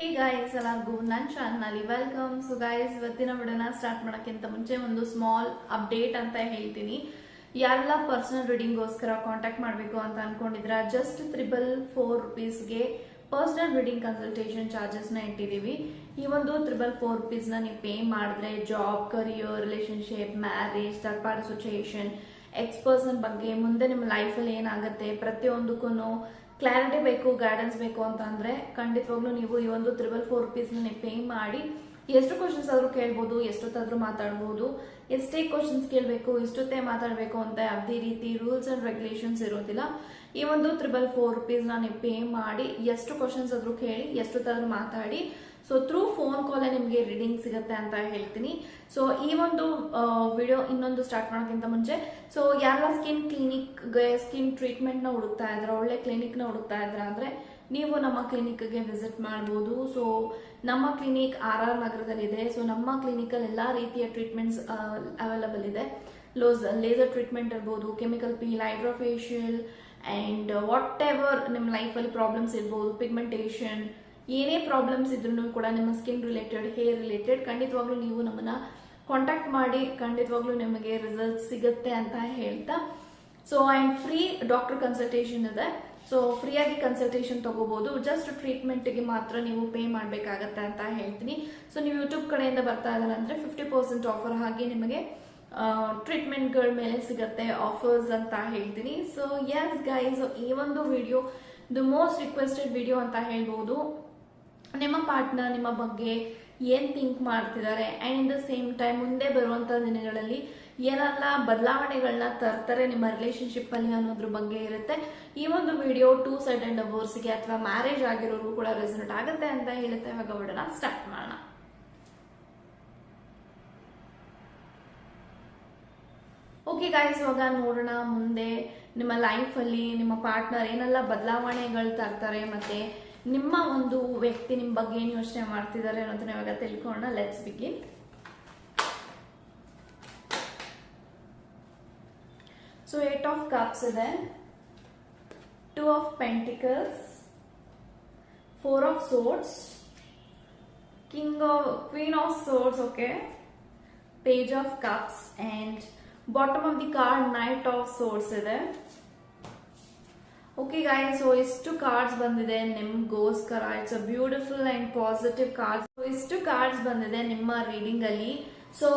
Hey guys ಎಲ್ಲರಿಗೂ ನನ್ನ ಚಾನಲ್ನಲ್ಲಿ ವೆಲ್ಕಮ್ ಸೊ ಗಾಯ್ಸ್ ಇವತ್ತಿನ ವಿಡಿಯೋನ ಸ್ಟಾರ್ಟ್ ಮಾಡೋಕ್ಕಿಂತ ಮುಂಚೆ ಒಂದು ಸ್ಮಾಲ್ ಅಪ್ಡೇಟ್ ಅಂತ ಹೇಳ್ತೀನಿ. ಯಾರೆಲ್ಲ ಪರ್ಸನಲ್ ರೀಡಿಂಗ್ಗೋಸ್ಕರ ಕಾಂಟ್ಯಾಕ್ಟ್ ಮಾಡಬೇಕು ಅಂತ ಅನ್ಕೊಂಡಿದ್ರೆ ಜಸ್ಟ್ ತ್ರಿಬಲ್ ಫೋರ್ ರುಪೀಸ್ಗೆ ಪರ್ಸನಲ್ ರೀಡಿಂಗ್ ಕನ್ಸಲ್ಟೇಷನ್ ಚಾರ್ಜಸ್ನ ಇಟ್ಟಿದ್ದೀವಿ. ಈ ಒಂದು ತ್ರಿಬಲ್ ಫೋರ್ ರುಪೀಸ್ನ ನೀವು ಪೇ ಮಾಡಿದ್ರೆ job career relationship marriage third party ex person ಬಗ್ಗೆ ಮುಂದೆ ನಿಮ್ಮ ಲೈಫಲ್ಲಿ ಏನಾಗುತ್ತೆ ಪ್ರತಿಯೊಂದಕ್ಕೂ ಕ್ಲಾರಿಟಿ ಬೇಕು ಗೈಡೆನ್ಸ್ ಬೇಕು ಅಂತ ಅಂದ್ರೆ ಖಂಡಿತವಾಗ್ಲೂ ನೀವು ಈ ಒಂದು ತ್ರಿಬಲ್ ಫೋರ್ ರುಪೀಸ್ನ ನೀವು ಪೇ ಮಾಡಿ ಎಷ್ಟು ಕ್ವಶನ್ಸ್ ಆದ್ರೂ ಕೇಳ್ಬೋದು, ಎಷ್ಟೊತ್ತಾದ್ರೂ ಮಾತಾಡ್ಬೋದು, ಎಷ್ಟೇ ಕ್ವಶನ್ಸ್ ಕೇಳಬೇಕು ಎಷ್ಟೊತ್ತೇ ಮಾತಾಡಬೇಕು ಅಂತ ಯಾವುದೇ ರೀತಿ ರೂಲ್ಸ್ ಅಂಡ್ ರೆಗ್ಯುಲೇಷನ್ಸ್ ಇರೋದಿಲ್ಲ. ಈ ಒಂದು ತ್ರಿಬಲ್ ಫೋರ್ ರುಪೀಸ್ನ ನೀವು ಪೇ ಮಾಡಿ, ಎಷ್ಟು ಕ್ವಶನ್ಸ್ ಆದ್ರೂ ಕೇಳಿ, ಎಷ್ಟೊತ್ತಾದರೂ ಮಾತಾಡಿ ಸೊ ಥ್ರೂ ಫೋನ್ ಕಾಲೇ ನಿಮಗೆ ರೀಡಿಂಗ್ ಸಿಗುತ್ತೆ ಅಂತ ಹೇಳ್ತೀನಿ. ಸೊ ಈ ಒಂದು ವಿಡಿಯೋ ಇನ್ನೊಂದು ಸ್ಟಾರ್ಟ್ ಮಾಡೋಕ್ಕಿಂತ ಮುಂಚೆ ಸೊ ಯಾರ ಸ್ಕಿನ್ ಕ್ಲಿನಿಕ್ ಸ್ಕಿನ್ ಟ್ರೀಟ್ಮೆಂಟ್ನ ಹುಡುಕ್ತಾ ಇದ್ರೆ, ಒಳ್ಳೆ ಕ್ಲಿನಿಕ್ನ ಹುಡುಕ್ತಾ ಇದ್ರ ಅಂದರೆ, ನೀವು ನಮ್ಮ ಕ್ಲಿನಿಕ್ಗೆ ವಿಸಿಟ್ ಮಾಡ್ಬೋದು. ಸೊ ನಮ್ಮ ಕ್ಲಿನಿಕ್ ಆರ್ ಆರ್ ನಗರದಲ್ಲಿದೆ ಸೊ ನಮ್ಮ ಕ್ಲಿನಿಕಲ್ಲಿ ಎಲ್ಲ ರೀತಿಯ ಟ್ರೀಟ್ಮೆಂಟ್ಸ್ ಅವೈಲಬಲ್ ಇದೆ. ಲೋಸ್ ಲೇಸರ್ ಟ್ರೀಟ್ಮೆಂಟ್ ಇರ್ಬೋದು chemical peel hydrofacial and whatever ನಿಮ್ಮ ಲೈಫಲ್ಲಿ ಪ್ರಾಬ್ಲಮ್ಸ್ ಇರ್ಬೋದು ಪಿಗ್ಮೆಂಟೇಷನ್ ಏನೇ ಪ್ರಾಬ್ಲಮ್ಸ್ ಇದ್ರೂ ಕೂಡ ನಿಮ್ಮ ಸ್ಕಿನ್ ರಿಲೇಟೆಡ್ ಹೇರ್ ರಿಲೇಟೆಡ್ ಖಂಡಿತವಾಗ್ಲೂ ನೀವು ನಮ್ಮನ್ನ ಕಾಂಟ್ಯಾಕ್ಟ್ ಮಾಡಿ, ಖಂಡಿತವಾಗ್ಲೂ ನಿಮಗೆ ರಿಸಲ್ಟ್ ಸಿಗುತ್ತೆ ಅಂತ ಹೇಳ್ತಾ. So and free doctor consultation ಇದೆ. ಸೊ ಫ್ರೀಯಾಗಿ ಕನ್ಸಲ್ಟೇಷನ್ ತಗೋಬಹುದು ಜಸ್ಟ್ ಟ್ರೀಟ್ಮೆಂಟ್ಗೆ ಮಾತ್ರ ನೀವು ಪೇ ಮಾಡಬೇಕಾಗತ್ತೆ ಅಂತ ಹೇಳ್ತೀನಿ. ಸೊ ನೀವು ಯೂಟ್ಯೂಬ್ ಕಡೆಯಿಂದ ಬರ್ತಾ ಇದ್ದಾರೆ ಅಂದರೆ ಫಿಫ್ಟಿ ಪರ್ಸೆಂಟ್ ಆಫರ್ ಹಾಗೆ ನಿಮಗೆ ಟ್ರೀಟ್ಮೆಂಟ್ಗಳ ಮೇಲೆ ಸಿಗುತ್ತೆ ಆಫರ್ಸ್ ಅಂತ ಹೇಳ್ತೀನಿ. ಸೊ ಎಸ್ ಗೈಸ್ ಈ ಒಂದು video the most requested video ಅಂತ ಹೇಳ್ಬೋದು. ನಿಮ್ಮ ಪಾರ್ಟ್ನರ್ ನಿಮ್ಮ ಬಗ್ಗೆ ಏನ್ ಥಿಂಕ್ ಮಾಡ್ತಿದ್ದಾರೆ? And in the same time ಮುಂದೆ ಬರುವಂತ ದಿನಗಳಲ್ಲಿ ಏನೆಲ್ಲ ಬದಲಾವಣೆಗಳನ್ನ ತರ್ತಾರೆ ನಿಮ್ಮ ರಿಲೇಶನ್ಶಿಪ್ ಅಲ್ಲಿ ಅನ್ನೋದ್ರ ಬಗ್ಗೆ ಇರುತ್ತೆ. ಈ ಒಂದು ವಿಡಿಯೋ ಟೂ ಸೈಡ್ ಅಂಡ್ಗೆ ಅಥವಾ ಮ್ಯಾರೇಜ್ ಆಗಿರೋರು ಕೂಡ ರೆಸಲ್ಟ್ ಆಗುತ್ತೆ ಅಂತ ಹೇಳುತ್ತೆ. ಇವಾಗ ಒಡನ ಸ್ಟಾರ್ಟ್ ಮಾಡೋಣ. ಓಕೆ ಗಾಯ್ಸ್ ಇವಾಗ ನೋಡೋಣ ಮುಂದೆ ನಿಮ್ಮ ಲೈಫಲ್ಲಿ ನಿಮ್ಮ ಪಾರ್ಟ್ನರ್ ಏನೆಲ್ಲ ಬದಲಾವಣೆಗಳು ತರ್ತಾರೆ ಮತ್ತೆ ನಿಮ್ಮ ಒಂದು ವ್ಯಕ್ತಿ ನಿಮ್ಮ ಬಗ್ಗೆ ಏನು ಯೋಚನೆ ಮಾಡ್ತಿದ್ದಾರೆ ಅನ್ನೋದನ್ನ ಇವಾಗ ತಿಳ್ಕೊಳ್ಳೋಣ. Let's begin so eight of cups ಇದೆ. Two of pentacles four of swords king of queen of swords okay page of cups and bottom of the card knight of swords ಇದೆ. ಓಕೆ ಗಾಯ್ ಸೊ ಇಷ್ಟು cards ಬಂದಿದೆ, ನಿಮ್ಗೋಸ್ಕರ. It's a beautiful and positive cards ಇಷ್ಟು cards ಬಂದಿದೆ ನಿಮ್ಮ reading ಅಲ್ಲಿ. So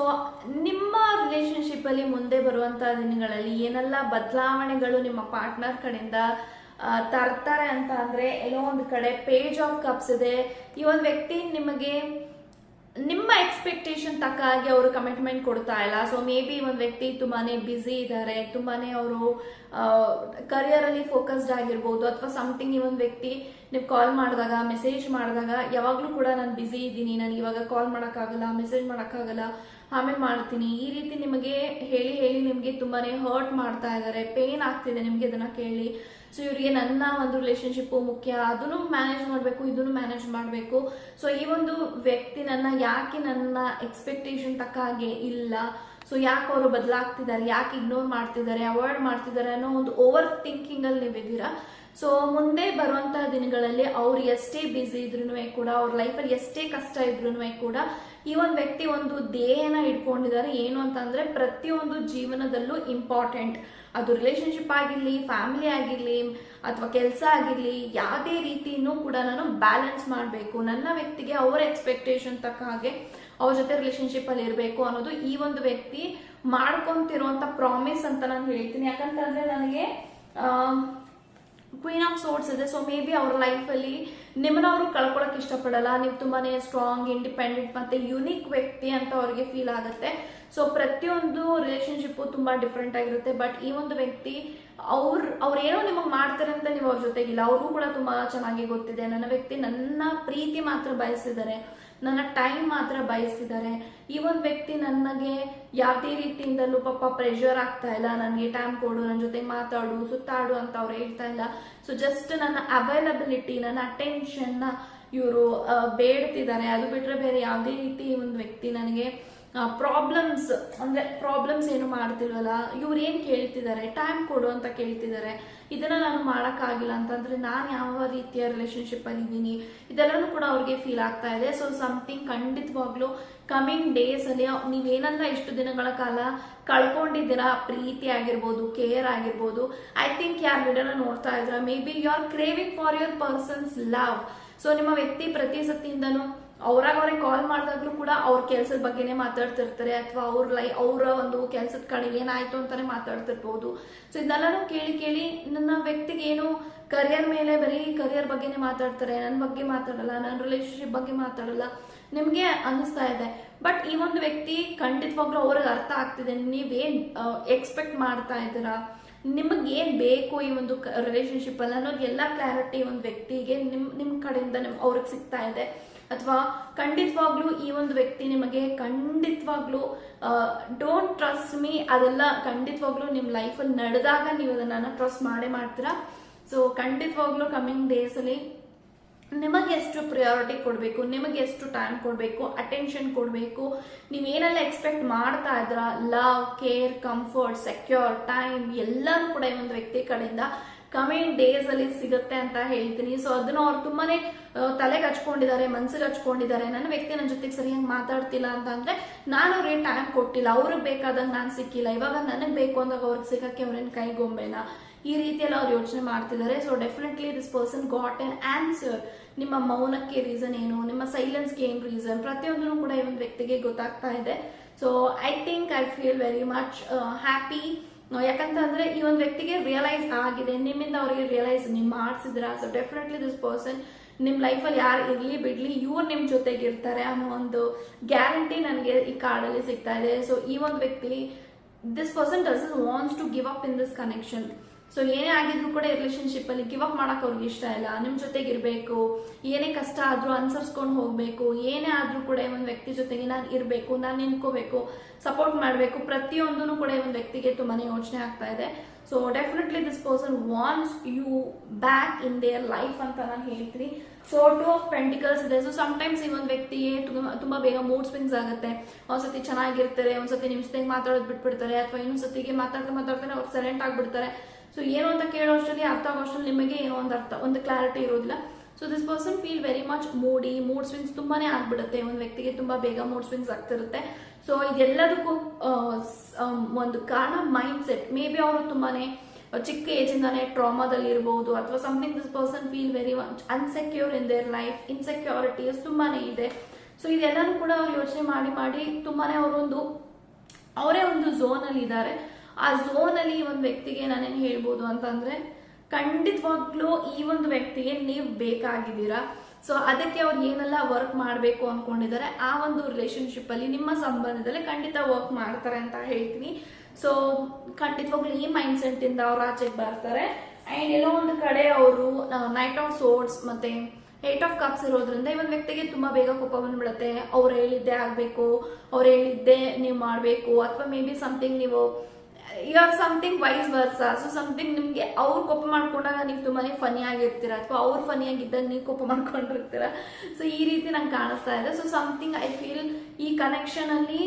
ನಿಮ್ಮ relationship ಅಲ್ಲಿ ಮುಂದೆ ಬರುವಂತ ದಿನಗಳಲ್ಲಿ ಏನೆಲ್ಲ ಬದಲಾವಣೆಗಳು ನಿಮ್ಮ ಪಾರ್ಟ್ನರ್ ಕಡೆಯಿಂದ ತರ್ತಾರೆ ಅಂತ ಅಂದ್ರೆ, ಎಲ್ಲೋ ಒಂದು ಕಡೆ ಪೇಜ್ ಆಫ್ ಕಪ್ಸ್ ಇದೆ. ಈ ಒಂದು ವ್ಯಕ್ತಿ ನಿಮಗೆ ನಿಮ್ಮ ಎಕ್ಸ್ಪೆಕ್ಟೇಷನ್ ತಕ್ಕ ಹಾಗೆ ಅವರು ಕಮಿಟ್ಮೆಂಟ್ ಕೊಡ್ತಾ ಇಲ್ಲ. ಸೊ ಮೇ ಬಿ ಒಂದು ವ್ಯಕ್ತಿ ತುಂಬಾನೇ ಬ್ಯುಸಿ ಇದ್ದಾರೆ ತುಂಬಾನೇ ಅವರು ಕರಿಯರ್ ಅಲ್ಲಿ ಫೋಕಸ್ಡ್ ಆಗಿರ್ಬೋದು, ಅಥವಾ ಸಮಥಿಂಗ್ ಈ ಒಂದು ವ್ಯಕ್ತಿ ನೀವು ಕಾಲ್ ಮಾಡಿದಾಗ ಮೆಸೇಜ್ ಮಾಡಿದಾಗ, ಯಾವಾಗಲೂ ಕೂಡ ನಾನು ಬ್ಯುಸಿ ಇದ್ದೀನಿ ನಾನು ಇವಾಗ ಕಾಲ್ ಮಾಡೋಕ್ಕಾಗಲ್ಲ ಮೆಸೇಜ್ ಮಾಡೋಕ್ಕಾಗಲ್ಲ, ಆಮೇಲೆ ಮಾಡ್ತೀನಿ. ಈ ರೀತಿ ನಿಮಗೆ ಹೇಳಿ ಹೇಳಿ ನಿಮಗೆ ತುಂಬಾನೇ ಹರ್ಟ್ ಮಾಡ್ತಾ ಇದ್ದಾರೆ ಪೇನ್ ಆಗ್ತಿದೆ ನಿಮಗೆ ಇದನ್ನ ಕೇಳಿ. ಸೊ ಇವರಿಗೆ ನನ್ನ ಒಂದು ರಿಲೇಶನ್ಶಿಪ್ ಮುಖ್ಯ, ಅದನ್ನು ಮ್ಯಾನೇಜ್ ಮಾಡಬೇಕು, ಇದನ್ನು ಮ್ಯಾನೇಜ್ ಮಾಡಬೇಕು. ಸೊ ಈ ಒಂದು ವ್ಯಕ್ತಿ ನನ್ನ, ಯಾಕೆ ನನ್ನ ಎಕ್ಸ್ಪೆಕ್ಟೇಷನ್ ತಕ್ಕ ಹಾಗೆ ಇಲ್ಲ? ಸೊ ಯಾಕೆ ಅವರು ಬದಲಾಗ್ತಿದ್ದಾರೆ? ಯಾಕೆ ಇಗ್ನೋರ್ ಮಾಡ್ತಿದ್ದಾರೆ? ಅವಾಯ್ಡ್ ಮಾಡ್ತಿದ್ದಾರೆ ಅನ್ನೋ ಒಂದು ಓವರ್ ಥಿಂಕಿಂಗ್ ಅಲ್ಲಿ ನೀವಿದ್ದೀರಾ ಸೊ ಮುಂದೆ ಬರುವಂತಹ ದಿನಗಳಲ್ಲಿ ಅವ್ರು ಎಷ್ಟೇ ಬ್ಯುಸಿ ಇದ್ರು ಕೂಡ, ಅವ್ರ ಲೈಫಲ್ಲಿ ಎಷ್ಟೇ ಕಷ್ಟ ಇದ್ರು ಕೂಡ ಈ ಒಂದು ವ್ಯಕ್ತಿ ಒಂದು ಧ್ಯೇಯನ ಇಟ್ಕೊಂಡಿದ್ದಾರೆ ಏನು ಅಂತಂದ್ರೆ ಪ್ರತಿಯೊಂದು ಜೀವನದಲ್ಲೂ ಇಂಪಾರ್ಟೆಂಟ್ ಅದು ರಿಲೇಶನ್ಶಿಪ್ ಆಗಿರಲಿ ಫ್ಯಾಮಿಲಿ ಆಗಿರಲಿ, ಅಥವಾ ಕೆಲಸ ಆಗಿರಲಿ, ಯಾವುದೇ ರೀತಿಯೂ ಕೂಡ ನಾನು ಬ್ಯಾಲೆನ್ಸ್ ಮಾಡಬೇಕು. ನನ್ನ ವ್ಯಕ್ತಿಗೆ ಅವರ ಎಕ್ಸ್ಪೆಕ್ಟೇಷನ್ ತಕ್ಕ ಹಾಗೆ ಅವ್ರ ಜೊತೆ ರಿಲೇಶನ್ಶಿಪ್ ಅಲ್ಲಿ ಇರಬೇಕು ಅನ್ನೋದು ಈ ಒಂದು ವ್ಯಕ್ತಿ ಮಾಡ್ಕೊಂತಿರುವಂತ ಪ್ರಾಮಿಸ್ ಅಂತ ನಾನು ಹೇಳ್ತೀನಿ. ಯಾಕಂತಂದ್ರೆ ನನಗೆ ಕ್ವೀನ್ ಆಫ್ ಸೋರ್ಟ್ಸ್ ಇದೆ. ಸೊ ಮೇ ಬಿ ಅವ್ರ ಲೈಫಲ್ಲಿ ನಿಮ್ಮನ್ನ ಅವರು ಕಳ್ಕೊಳಕ್ ಇಷ್ಟಪಡಲ್ಲ. ನೀವು ತುಂಬಾನೇ ಸ್ಟ್ರಾಂಗ್ ಇಂಡಿಪೆಂಡೆಂಟ್ ಮತ್ತೆ ಯುನೀಕ್ ವ್ಯಕ್ತಿ ಅಂತ ಅವ್ರಿಗೆ ಫೀಲ್ ಆಗುತ್ತೆ. ಸೊ ಪ್ರತಿಯೊಂದು ರಿಲೇಶನ್ಶಿಪ್ ತುಂಬಾ ಡಿಫ್ರೆಂಟ್ ಆಗಿರುತ್ತೆ. ಬಟ್ ಈ ಒಂದು ವ್ಯಕ್ತಿ ಅವ್ರ, ಅವ್ರು ಏನೋ ನಿಮಗೆ ಮಾಡ್ತಾರೆ ಅಂತ ನೀವು ಅವ್ರ ಜೊತೆಗಿಲ್ಲ. ಅವ್ರಿಗೂ ಕೂಡ ತುಂಬಾ ಚೆನ್ನಾಗಿ ಗೊತ್ತಿದೆ. ನನ್ನ ವ್ಯಕ್ತಿ ನನ್ನ ಪ್ರೀತಿ ಮಾತ್ರ ಬಯಸಿದ್ದಾರೆ. ನನ್ನ ಟೈಮ್ ಮಾತ್ರ ಬಯಸಿದ್ದಾರೆ ಈ ಒಂದು ವ್ಯಕ್ತಿ ನನಗೆ ಯಾವುದೇ ರೀತಿಯಿಂದಲೂ ಪಾಪ ಪ್ರೆಷರ್ ಆಗ್ತಾ ಇಲ್ಲ, ನನಗೆ ಟೈಮ್ ಕೊಡು ನನ್ನ ಜೊತೆ ಮಾತಾಡು, ಸುತ್ತಾಡು ಅಂತ ಅವ್ರು ಹೇಳ್ತಾ ಇಲ್ಲ. ಸೊ ಜಸ್ಟ್ ನನ್ನ ಅವೈಲಬಿಲಿಟಿ ನನ್ನ ಅಟೆನ್ಷನ್ನ ಇವರು ಬೇಡ್ತಿದ್ದಾರೆ. ಅದು ಬಿಟ್ಟರೆ ಬೇರೆ ಯಾವುದೇ ರೀತಿ ಈ ಒಂದು ವ್ಯಕ್ತಿ ನನಗೆ ಪ್ರಾಬ್ಲಮ್ಸ್ ಅಂದ್ರೆ ಪ್ರಾಬ್ಲಮ್ಸ್ ಏನು ಮಾಡ್ತಿರಲ್ಲ ಇವ್ರು ಏನು ಕೇಳ್ತಿದ್ದಾರೆ ಟೈಮ್ ಕೊಡು ಅಂತ ಕೇಳ್ತಿದ್ದಾರೆ ಇದನ್ನ ನಾನು ಮಾಡೋಕ್ಕಾಗಿಲ್ಲ ಅಂತಂದ್ರೆ ನಾನು ಯಾವ ರೀತಿಯ ರಿಲೇಶನ್ಶಿಪ್ ಅಲ್ಲಿ ಇದ್ದೀನಿ, ಇದೆಲ್ಲನೂ ಕೂಡ ಅವ್ರಿಗೆ ಫೀಲ್ ಆಗ್ತಾ ಇದೆ. ಸೊ ಸಮಥಿಂಗ್ ಖಂಡಿತವಾಗ್ಲೂ ಕಮಿಂಗ್ ಡೇಸ್ ಅಲ್ಲಿ ನೀವೇನೆಲ್ಲ ಇಷ್ಟು ದಿನಗಳ ಕಾಲ ಕಳ್ಕೊಂಡಿದ್ದೀರಾ, ಪ್ರೀತಿ ಆಗಿರ್ಬೋದು ಕೇರ್ ಆಗಿರ್ಬೋದು ಐ ಥಿಂಕ್ ಯಾರು ವಿಡಿಯೋನ ನೋಡ್ತಾ ಇದ್ರ maybe you are craving for your persons love so ನಿಮ್ಮ ವ್ಯಕ್ತಿ ಪ್ರತಿ ಸತಿಯಿಂದನೂ ಅವ್ರಾಗ ಅವ್ರಿಗೆ ಕಾಲ್ ಮಾಡಿದಾಗ್ಲೂ ಕೂಡ ಅವ್ರ ಕೆಲ್ಸದ ಬಗ್ಗೆನೇ ಮಾತಾಡ್ತಿರ್ತಾರೆ ಅಥವಾ ಅವ್ರ ಲೈ, ಅವರ ಒಂದು ಕೆಲ್ಸದ ಕಡೆ ಏನಾಯ್ತು ಅಂತಾನೆ ಮಾತಾಡ್ತಿರ್ಬೋದು. ಸೊ ಇದನ್ನೆಲ್ಲನೂ ಕೇಳಿ ಕೇಳಿ ನನ್ನ ವ್ಯಕ್ತಿಗೆ ಏನು ಕರಿಯರ್ ಮೇಲೆ ಬರೀ ಕರಿಯರ್ ಬಗ್ಗೆನೇ ಮಾತಾಡ್ತಾರೆ ನನ್ನ ಬಗ್ಗೆ ಮಾತಾಡಲ್ಲ ನನ್ನ ರಿಲೇಶನ್ಶಿಪ್ ಬಗ್ಗೆ ಮಾತಾಡಲ್ಲ, ನಿಮ್ಗೆ ಅನ್ನಿಸ್ತಾ ಇದೆ. ಬಟ್ ಈ ಒಂದು ವ್ಯಕ್ತಿ ಖಂಡಿತವಾಗ್ಲೂ ಅವ್ರಿಗೆ ಅರ್ಥ ಆಗ್ತಿದೆ, ನೀವೇನ್ ಎಕ್ಸ್ಪೆಕ್ಟ್ ಮಾಡ್ತಾ ಇದ್ದೀರಾ? ನಿಮಗೆ ಏನ್ ಬೇಕು ಈ ಒಂದು ರಿಲೇಶನ್ಶಿಪ್ ಅಲ್ಲಿ ಅನ್ನೋದು ಎಲ್ಲ ಕ್ಲಾರಿಟಿ ಒಂದು ವ್ಯಕ್ತಿಗೆ ನಿಮ್ ನಿಮ್ ಕಡೆಯಿಂದ ನಿಮ್ ಅವ್ರಿಗೆ ಸಿಗ್ತಾ ಇದೆ. ಅಥವಾ ಖಂಡಿತವಾಗ್ಲೂ ಈ ಒಂದು ವ್ಯಕ್ತಿ ನಿಮಗೆ ಖಂಡಿತವಾಗ್ಲೂ ಡೋಂಟ್ ಟ್ರಸ್ಟ್ ಮೀ ಅದೆಲ್ಲ ಖಂಡಿತವಾಗ್ಲೂ ನಿಮ್ ಲೈಫಲ್ಲಿ ನಡೆದಾಗ ನೀವು ಅದನ್ನ ಟ್ರಸ್ಟ್ ಮಾಡೇ ಮಾಡ್ತೀರಾ? ಸೊ ಖಂಡಿತವಾಗ್ಲೂ ಕಮ್ಮಿಂಗ್ ಡೇಸ್ ಅಲ್ಲಿ ನಿಮಗೆ ಎಷ್ಟು ಪ್ರಿಯಾರಿಟಿ ಕೊಡಬೇಕು, ನಿಮಗೆ ಎಷ್ಟು ಟೈಮ್ ಕೊಡಬೇಕು ಅಟೆನ್ಷನ್ ಕೊಡಬೇಕು ನೀವೇನೆಲ್ಲ ಎಕ್ಸ್ಪೆಕ್ಟ್ ಮಾಡ್ತಾ ಇದ್ರ love care comfort secure time ಎಲ್ಲರೂ ಕೂಡ ಈ ಒಂದು ವ್ಯಕ್ತಿ ಕಡೆಯಿಂದ ಕಮಿಂಗ್ ಡೇಸ್ ಅಲ್ಲಿ ಸಿಗುತ್ತೆ ಅಂತ ಹೇಳ್ತೀನಿ. ಸೊ ಅದನ್ನ ಅವ್ರು ತುಂಬಾನೇ ತಲೆಗೆ ಹಚ್ಕೊಂಡಿದ್ದಾರೆ, ಮನ್ಸಿಗೆ ಹಚ್ಕೊಂಡಿದ್ದಾರೆ. ನನ್ನ ವ್ಯಕ್ತಿ ನನ್ನ ಜೊತೆಗೆ ಸರಿಯಾಗಿ ಮಾತಾಡ್ತಿಲ್ಲ ಅಂತ ಅಂದ್ರೆ ನಾನು ಅವ್ರಿಗೆ ಟೈಮ್ ಕೊಟ್ಟಿಲ್ಲ. ಅವ್ರಿಗೆ ಬೇಕಾದಂಗೆ ನಾನು ಸಿಕ್ಕಿಲ್ಲ. ಇವಾಗ ನನಗೆ ಬೇಕು ಅಂದಾಗ ಅವ್ರಿಗೆ ಸಿಗಕ್ಕೆ ಅವ್ರೇನ್ ಕೈಗೊಂಬೆನ? ಈ ರೀತಿಯೆಲ್ಲ ಅವ್ರು ಯೋಚನೆ ಮಾಡ್ತಿದ್ದಾರೆ. So definitely this person got an answer ನಿಮ್ಮ ಮೌನಕ್ಕೆ ರೀಸನ್ ಏನು? ನಿಮ್ಮ ಸೈಲೆನ್ಸ್ಗೆ ಏನು ರೀಸನ್ ಪ್ರತಿಯೊಂದನ್ನು ಕೂಡ ಈ ವ್ಯಕ್ತಿಗೆ ಗೊತ್ತಾಗ್ತಾ ಇದೆ. So I think I feel very much happy ಯಾಕಂತಂದ್ರೆ ಈ ಒಂದು ವ್ಯಕ್ತಿಗೆ ರಿಯಲೈಸ್ ಆಗಿದೆ, ನಿಮ್ಮಿಂದ ಅವರಿಗೆ ರಿಯಲೈಸ್ ನೀವು ಮಾಡಿಸಿದ್ರ ಸೊ ಡೆಫಿನೆಟ್ಲಿ ದಿಸ್ ಪರ್ಸನ್ ನಿಮ್ ಲೈಫಲ್ಲಿ ಯಾರು ಇರ್ಲಿ ಬಿಡ್ಲಿ, ಇವ್ರು ನಿಮ್ ಜೊತೆಗೆ ಇರ್ತಾರೆ ಅನ್ನೋ ಒಂದು ಗ್ಯಾರಂಟಿ ನನಗೆ ಈ ಕಾರ್ಡಲ್ಲಿ ಸಿಗ್ತಾ ಇದೆ. ಸೊ ಈ ಒಂದು ವ್ಯಕ್ತಿ this person does wants to give up in this connection so ಏನೇ ಆಗಿದ್ರು ಕೂಡ ರಿಲೇಶನ್ಶಿಪ್ ಅಲ್ಲಿ ಗಿವ್ ಅಪ್ ಮಾಡಕ್ ಅವ್ರಿಗೆ ಇಷ್ಟ ಇಲ್ಲ. ನಿಮ್ ಜೊತೆಗೆ ಇರಬೇಕು, ಏನೇ ಕಷ್ಟ ಆದ್ರೂ ಅನ್ಸರ್ಸ್ಕೊಂಡು ಹೋಗ್ಬೇಕು, ಏನೇ ಆದ್ರೂ ಕೂಡ ಒಂದು ವ್ಯಕ್ತಿ ಜೊತೆಗೆ ನಾನು ಇರ್ಬೇಕು, ನಾನು ನಿಂತ್ಕೋಬೇಕು ಸಪೋರ್ಟ್ ಮಾಡಬೇಕು ಪ್ರತಿಯೊಂದೂ ಕೂಡ ಒಂದು ವ್ಯಕ್ತಿಗೆ ತುಂಬಾನೇ ಯೋಚನೆ ಆಗ್ತಾ ಇದೆ. So definitely this person wants you back in their life ಅಂತ ನಾನು ಹೇಳ್ತೀನಿ. ಸೊ ಟು ಆಫ್ ಪೆಂಟಿಕಲ್ಸ್ ಇದೆ. ಸೊ ಟೈಮ್ಸ್ ಈ ಒಂದು ವ್ಯಕ್ತಿಗೆ ತುಂಬಾ ಬೇಗ ಮೂಡ್ ಸ್ವಿಂಗ್ಸ್ ಆಗುತ್ತೆ. ಒಂದ್ಸತಿ ಚೆನ್ನಾಗಿರ್ತಾರೆ, ಒಂದ್ಸತಿ ನಿಮ್ಮ ಜೊತೆಗೆ ಮಾತಾಡೋದು ಬಿಟ್ಬಿಡ್ತಾರೆ, ಅಥವಾ ಇನ್ನೊಂದ್ಸತಿಗೆ ಮಾತಾಡ್ತಾ ಮಾತಾಡ್ತಾರೆ ಅವ್ರು ಸೈಲೆಂಟ್ ಆಗ್ಬಿಡ್ತಾರೆ. ಸೊ ಏನು ಅಂತ ಕೇಳೋ ಅಷ್ಟರಲ್ಲಿ ಅರ್ಥ ಆಗೋ ಅಷ್ಟರಲ್ಲಿ ನಿಮಗೆ ಏನೋ ಒಂದು ಅರ್ಥ, ಒಂದು ಕ್ಲಾರಿಟಿ ಇರೋದಿಲ್ಲ so this person feel very much moody mood swings ತುಂಬಾನೇ ಆಗ್ಬಿಡುತ್ತೆ. ಒಂದು ವ್ಯಕ್ತಿಗೆ ತುಂಬಾ ಬೇಗ ಮೂಡ್ ಸ್ವಿಂಗ್ಸ್ ಆಗ್ತಿರುತ್ತೆ. ಸೊ ಇದೆಲ್ಲದಕ್ಕೂ ಒಂದು ಕಾರಣ ಮೈಂಡ್ ಸೆಟ್ ಮೇ ಬಿ ಅವರು ತುಂಬಾನೇ ಚಿಕ್ಕ ಏಜ್ ಇಂದಾನೆ ಟ್ರಾಮಾದಲ್ಲಿ ಇರ್ಬೋದು, ಅಥವಾ something this person feel very much unsecure in their life insecurities ತುಂಬಾನೇ ಇದೆ. ಸೊ ಇದೆಲ್ಲನೂ ಕೂಡ ಅವ್ರು ಯೋಚನೆ ಮಾಡಿ ಮಾಡಿ ತುಂಬಾನೇ ಅವರೊಂದು ಅವರೇ ಒಂದು ಝೋನ್ ಅಲ್ಲಿ ಇದ್ದಾರೆ. ಆ ಝೋನ್ ಅಲ್ಲಿ ಈ ಒಂದು ವ್ಯಕ್ತಿಗೆ ನಾನೇನು ಹೇಳ್ಬೋದು ಅಂತಂದ್ರೆ, ಖಂಡಿತವಾಗ್ಲೂ ಈ ಒಂದು ವ್ಯಕ್ತಿಗೆ ನೀವು ಬೇಕಾಗಿದ್ದೀರಾ. ಸೊ ಅದಕ್ಕೆ ಅವ್ರು ಏನೆಲ್ಲ ವರ್ಕ್ ಮಾಡಬೇಕು ಅನ್ಕೊಂಡಿದ್ದಾರೆ ಆ ಒಂದು ರಿಲೇಶನ್ಶಿಪ್ ಅಲ್ಲಿ ನಿಮ್ಮ ಸಂಬಂಧದಲ್ಲಿ ಖಂಡಿತ ವರ್ಕ್ ಮಾಡ್ತಾರೆ ಅಂತ ಹೇಳ್ತೀನಿ. ಸೊ ಖಂಡಿತವಾಗ್ಲೂ ಈ ಮೈಂಡ್ ಸೆಟ್ ಇಂದ ಅವ್ರು ಆಚೆಗೆ ಬರ್ತಾರೆ. ಅಂಡ್ ಎಲ್ಲೋ ಒಂದು ಕಡೆ ಅವರು ನೈಟ್ ಆಫ್ ಸೋರ್ಡ್ಸ್ ಮತ್ತೆ ಏಟ್ ಆಫ್ ಕಪ್ಸ್ ಇರೋದ್ರಿಂದ ಈ ಒಂದು ವ್ಯಕ್ತಿಗೆ ತುಂಬಾ ಬೇಗ ಕೋಪ ಬಂದ್ಬಿಡುತ್ತೆ ಅವ್ರು ಹೇಳಿದ್ದೆ ಆಗ್ಬೇಕು, ಅವ್ರು ಹೇಳಿದ್ದೆ ನೀವು ಮಾಡಬೇಕು, ಅಥವಾ ಮೇ ಬಿ ಸಮಥಿಂಗ್ ನೀವು you are something vice versa so something ನಿಮ್ಗೆ ಅವ್ರು ಕೋಪ ಮಾಡ್ಕೊಂಡಾಗ ನೀವು ತುಂಬಾನೇ ಫನಿ ಆಗಿರ್ತೀರ? ಅಥವಾ ಅವ್ರು ಫನಿ ಆಗಿದ್ದಾಗ ನೀವು ಕೋಪ ಮಾಡ್ಕೊಂಡಿರ್ತೀರ? ಸೊ ಈ ರೀತಿ ನಂಗೆ ಕಾಣಿಸ್ತಾ ಇದೆ. ಸೊ ಸಮಥಿಂಗ್ ಐ ಫೀಲ್ ಈ ಕನೆಕ್ಷನ್ ಅಲ್ಲಿ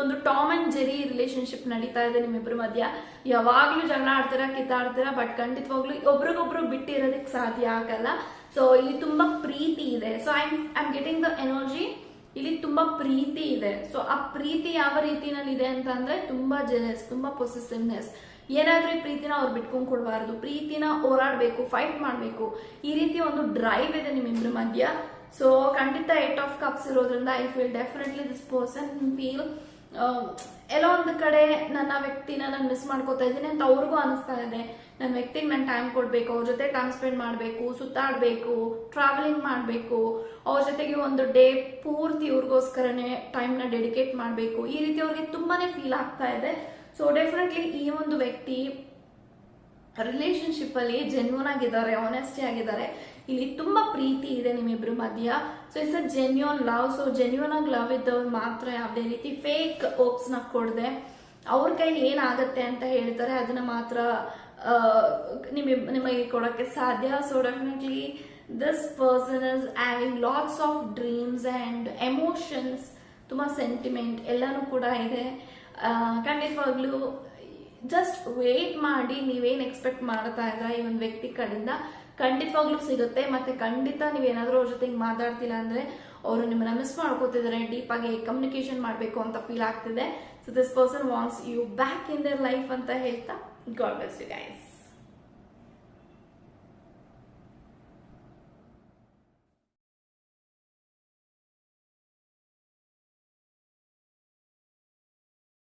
ಒಂದು ಟಾಮ್ ಅಂಡ್ ಜೆರಿ ರಿಲೇಶನ್ಶಿಪ್ ನಡೀತಾ ಇದೆ ನಿಮ್ಮಿಬ್ಬರ ಮಧ್ಯ. ಯಾವಾಗ್ಲೂ ಜಗಳ ಆಡ್ತೀರ, ಕಿತ್ತಾಡ್ತೀರ ಬಟ್ ಖಂಡಿತವಾಗ್ಲೂ ಒಬ್ರಿಗೊಬ್ರು ಬಿಟ್ಟಿರೋದಕ್ಕೆ ಸಾಧ್ಯ ಆಗಲ್ಲ. ಸೊ ಇಲ್ಲಿ ತುಂಬಾ ಪ್ರೀತಿ ಇದೆ. So I am getting the energy ಇಲ್ಲಿ ತುಂಬಾ ಪ್ರೀತಿ ಇದೆ. ಸೊ ಆ ಪ್ರೀತಿ ಯಾವ ರೀತಿನಲ್ಲಿ ಇದೆ ಅಂತ ಅಂದ್ರೆ ತುಂಬಾ ಜೆಲಸ್ ತುಂಬಾ ಪೊಸೆಸಿವ್ನೆಸ್ ಏನಾದ್ರೂ ಈ ಪ್ರೀತಿನ ಅವ್ರು ಬಿಟ್ಕೊಂಡ್ ಕೊಡಬಾರ್ದು ಪ್ರೀತಿನ ಹೋರಾಡ್ಬೇಕು ಫೈಟ್ ಮಾಡ್ಬೇಕು. ಈ ರೀತಿ ಒಂದು ಡ್ರೈವ್ ಇದೆ ನಿಮ್ಮಿಬ್ರ ಮಧ್ಯ. ಸೊ ಖಂಡಿತ ಏಟ್ ಆಫ್ ಕಪ್ಸ್ ಇರೋದ್ರಿಂದ I feel definitely this person feel ಎಲ್ಲೋ ಒಂದು ಕಡೆ ನನ್ನ ವ್ಯಕ್ತಿನ ನಾನು ಮಿಸ್ ಮಾಡ್ಕೋತಾ ಇದ್ದೀನಿ ಅಂತ ಅವ್ರಿಗೂ ಅನಿಸ್ತಾ ಇದೆ. ನನ್ನ ವ್ಯಕ್ತಿಗೆ ನಾನು ಟೈಮ್ ಕೊಡಬೇಕು, ಅವ್ರ ಜೊತೆ ಟೈಮ್ ಸ್ಪೆಂಡ್ ಮಾಡಬೇಕು, ಸುತ್ತಾಡಬೇಕು ಟ್ರಾವೆಲಿಂಗ್ ಮಾಡಬೇಕು, ಅವ್ರ ಜೊತೆಗೆ ಒಂದು ಡೇ ಪೂರ್ತಿ ಇವ್ರಿಗೋಸ್ಕರನೇ ಟೈಮ್ನ ಡೆಡಿಕೇಟ್ ಮಾಡಬೇಕು. ಈ ರೀತಿ ಅವ್ರಿಗೆ ತುಂಬಾನೇ ಫೀಲ್ ಆಗ್ತಾ ಇದೆ. ಸೊ ಡೆಫಿನೆಟ್ಲಿ ಈ ಒಂದು ವ್ಯಕ್ತಿ ರಿಲೇಶನ್ಶಿಪ್ ಅಲ್ಲಿ ಜೆನ್ಯೂನ್ ಆಗಿದ್ದಾರೆ ಆನೆಸ್ಟಿ ಆಗಿದ್ದಾರೆ. ಇಲ್ಲಿ ತುಂಬಾ ಪ್ರೀತಿ ಇದೆ ನಿಮ್ಮಿಬ್ರ ಮಧ್ಯ. So it's a genuine love so genuine ಆಗಿ ಲವ್ ಇದ್ದವ್ರು ಮಾತ್ರ ಯಾವುದೇ ರೀತಿ ಫೇಕ್ ಓಪ್ಸ್ನ ಕೊಡದೆ. ಅವ್ರ ಕೈಲಿ ಏನಾಗತ್ತೆ ಅಂತ ಹೇಳ್ತಾರೆ, ಅದನ್ನ ಮಾತ್ರ ನಿಮ್ಮ ನಿಮಗೆ ಕೊಡಕ್ಕೆ ಸಾಧ್ಯ. So definitely this person is having lots of dreams and emotions ತುಂಬ ಸೆಂಟಿಮೆಂಟ್ ಎಲ್ಲನೂ ಕೂಡ ಇದೆ. ಖಂಡಿತವಾಗ್ಲೂ ಜಸ್ಟ್ ವೇಟ್ ಮಾಡಿ ನೀವೇನು ಎಕ್ಸ್ಪೆಕ್ಟ್ ಮಾಡ್ತಾ ಇದ್ರ ಈ ಒಂದು ವ್ಯಕ್ತಿ ಕಡೆಯಿಂದ, ಖಂಡಿತವಾಗ್ಲೂ ಸಿಗುತ್ತೆ. ಮತ್ತೆ ಖಂಡಿತ ನೀವೇನಾದ್ರೂ ಅವ್ರ ಜೊತೆ ಮಾತಾಡ್ತಿಲ್ಲ ಅಂದ್ರೆ ಅವರು ನಿಮ್ಮನ್ನ ಮಿಸ್ ಮಾಡ್ಕೋತಿದ್ದಾರೆ ಡೀಪ್ ಆಗಿ ಕಮ್ಯುನಿಕೇಶನ್ ಮಾಡಬೇಕು ಅಂತ ಫೀಲ್ ಆಗ್ತಿದೆ. So this person wants you back in their life ಅಂತ ಹೇಳ್ತಾ ಗಾಡ್ ಬ್ಲೆಸ್ ಯು ಗೈಸ್